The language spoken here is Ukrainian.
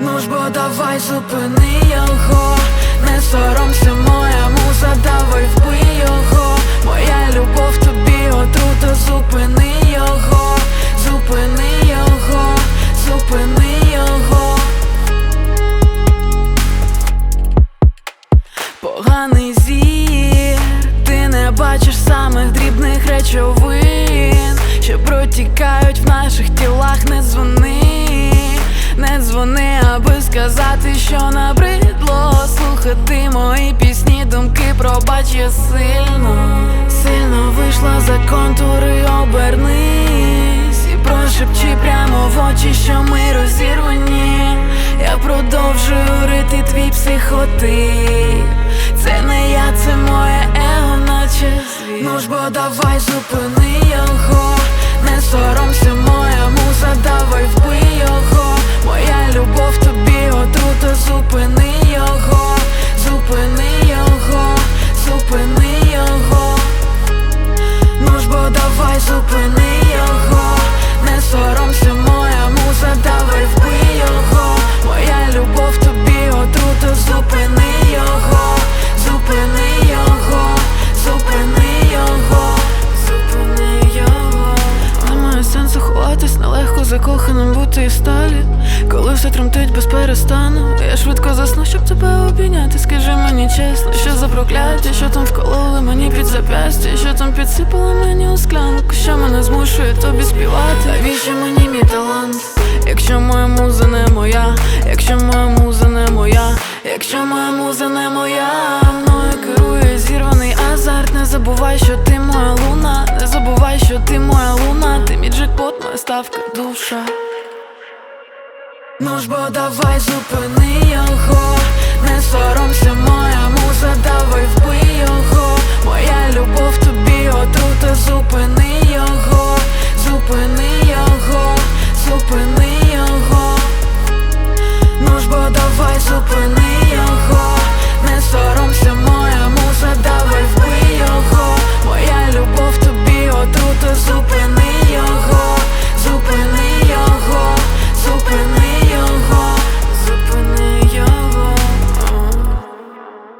давай зупини його, не соромся, моя муза, давай вбий його, моя любов тобі отрута, зупини його, зупини його, зупини його. Поганий зір, ти не бачиш самих дрібних речовин, що протікають в наших тілах, не дзвони, сказати, що набридло слухати мої пісні, думки пробач я сильно, сильно вийшла за контури, обернись. І прошепчи прямо в очі, що ми розірвані. Я продовжую рити твій психотип. Це не я, це моє его, наче Ну ж бо давай зупини закоханим бути і сталі. Коли все тремтить без перестану, я швидко засну, щоб тебе обійняти. Скажи мені чесно, що за прокляття, що там вкололи мені під зап'ястя, що там підсипали мені у склянку, що мене змушує тобі співати. Навіщо мені мій талант? Забувай, що ти моя луна, не забувай, що ти моя луна, ти мій джекпот, моя ставка, душа. Ну ж бо давай зупини його,